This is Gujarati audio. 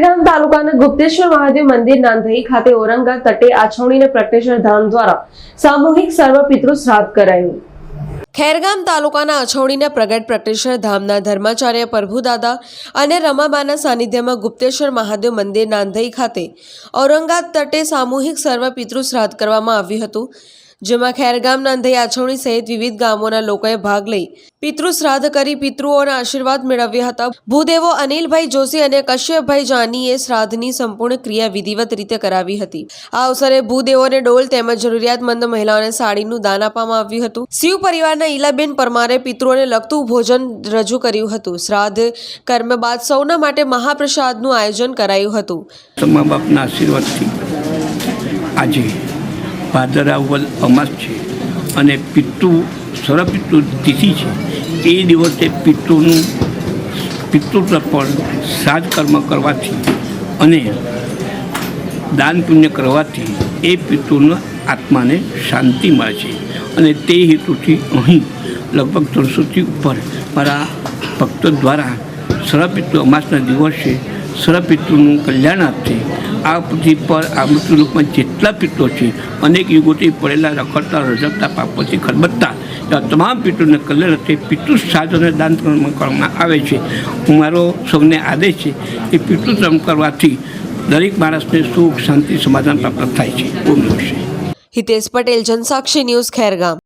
તાલુકાના ગુપ્તેશ્વર મહાદેવ મંદિર નાંધઈ ખાતે ઓરંગા તટે આછવણીને પ્રગટેશ્વર ધામ દ્વારા સામૂહિક સર્વ પિતૃ શ્રાદ્ધ કરાયું. ખેરગામ તાલુકાના અછવડીના પ્રગટ પ્રગટેશ્વર ધામના ધર્માચાર્ય પ્રભુદાદા અને રમાબાના સાનિધ્યમાં ગુપ્તેશ્વર મહાદેવ મંદિર નાંધઈ ખાતે ઔરંગાબાદ તટે સામૂહિક સર્વ પિતૃ શ્રાદ્ધ કરવામાં આવ્યું હતું. જેમાં ખેરગામ નાંધઈ આછવણી સહિત વિવિધ ગામોના લોકોએ ભાગ લઈ પિતૃ શ્રાદ્ધ કરી પિતૃઓના આશીર્વાદ મેળવ્યા હતા. ભૂદેવો અનિલભાઈ જોશી અને કશ્યપભાઈ જાનીએ શ્રાદ્ધની સંપૂર્ણ ક્રિયા વિધિવત રીતે કરાવી હતી. આ અવસરે ભૂદેવોને ડોલ તેમજ જરૂરિયાતમંદ મહિલાઓને સાડીનું દાન આપવામાં આવ્યું હતું. શિવ પરિવારના ઈલાબેન પરમારે પિતૃઓને લગતું ભોજન રજૂ કર્યું હતું. શ્રાદ્ધ કર્મ બાદ સૌના માટે મહાપ્રસાદનું આયોજન કરાયું હતું. આજે ભાદરાવલ અમાસ છે અને પિત્તુ સરપિત્તુ તિથિ છે. એ દિવસે પિત્તુનું પિતૃ તર્પણ શ્રાદ્ધ કર્મ કરવાથી અને દાન પુણ્ય કરવાથી એ પિતૃના આત્માને શાંતિ મળે છે. અને તે હેતુથી અહીં લગભગ ત્રણસોથી ઉપર મારા ભક્તો દ્વારા સરપિતૃ અમાસના દિવસે સરપિતૃનું કલ્યાણ આપશે. આ પૃથ્વી પર આ મૃત્યુલોકમાં જેટલા પિત્રો છે, અનેક યુગોથી પડેલા રખડતા રજકતા પાપોથી ખરબત્તા એવા તમામ પિતૃને કલ્યાણ અર્થે પિતૃ સાધને દાન કરવામાં આવે છે. હું મારો સૌને આદેશ છે કે પિતૃશ્રમ કરવાથી દરેક માણસને સુખ, શાંતિ, સમાધાન પ્રાપ્ત થાય છે. હિતેશ પટેલ, જનસાક્ષી ન્યૂઝ, ખેરગામ.